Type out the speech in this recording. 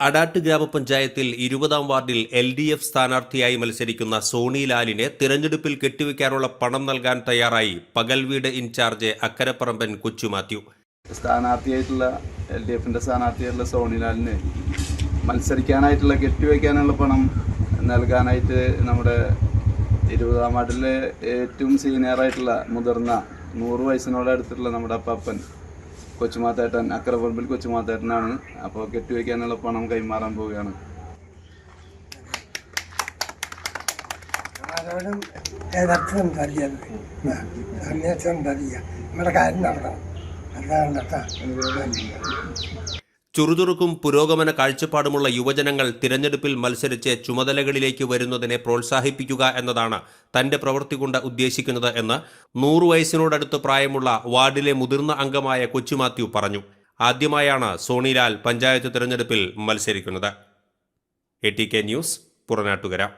അടാട്ട് ഗ്രാമപഞ്ചായത്തിൽ ഇരുപതാം വാർഡിൽ എൽ ഡി എഫ് സ്ഥാനാർത്ഥിയായി മത്സരിക്കുന്ന സോണി ലാലിനെ തിരഞ്ഞെടുപ്പിൽ കെട്ടിവെക്കാനുള്ള പണം നൽകാൻ തയ്യാറായി പകൽവീട് ഇൻചാർജ് അക്കരപ്പറമ്പൻ കൊച്ചു മാത്യു. സ്ഥാനാർത്ഥിയായിട്ടുള്ള എൽ ഡി എഫിന്റെ സ്ഥാനാർത്ഥിയായിട്ടുള്ള സോണിലാലിന് മത്സരിക്കാനായിട്ടുള്ള കെട്ടിവെക്കാനുള്ള പണം നൽകാനായിട്ട് നമ്മുടെ ഇരുപതാം വാർഡിലെ ഏറ്റവും സീനിയറായിട്ടുള്ള മുതിർന്ന നൂറ് വയസ്സിനോട് അടുത്തുള്ള നമ്മുടെ അപ്പാപ്പൻ കൊച്ചുമാത്തേട്ടൻ അക്കരപ്പറമ്പിൽ കൊച്ചുമാത്തേട്ടനാണ് അപ്പോൾ കെട്ടിവെക്കാനുള്ള പണം കൈമാറാൻ പോവുകയാണ്. ആരോടും എതിർത്ത് സംസാരിക്കരുത് സംസാരിക്കുക നമ്മുടെ കാര്യം നടക്കണം അതാണ് കേട്ടോ. ചുറുചുറുക്കും പുരോഗമന കാഴ്ചപ്പാടുമുള്ള യുവജനങ്ങൾ തിരഞ്ഞെടുപ്പിൽ മത്സരിച്ച് ചുമതലകളിലേക്ക് വരുന്നതിനെ പ്രോത്സാഹിപ്പിക്കുക എന്നതാണ് തന്റെ പ്രവൃത്തി കൊണ്ട് ഉദ്ദേശിക്കുന്നത് എന്ന് നൂറു വയസ്സിനോടടുത്ത് പ്രായമുള്ള വാർഡിലെ മുതിർന്ന അംഗമായ കൊച്ചുമാത്യു പറഞ്ഞു. ആദ്യമായാണ് സോണിലാൽ പഞ്ചായത്ത് തിരഞ്ഞെടുപ്പിൽ മത്സരിക്കുന്നത്. A T K news Puranattukara.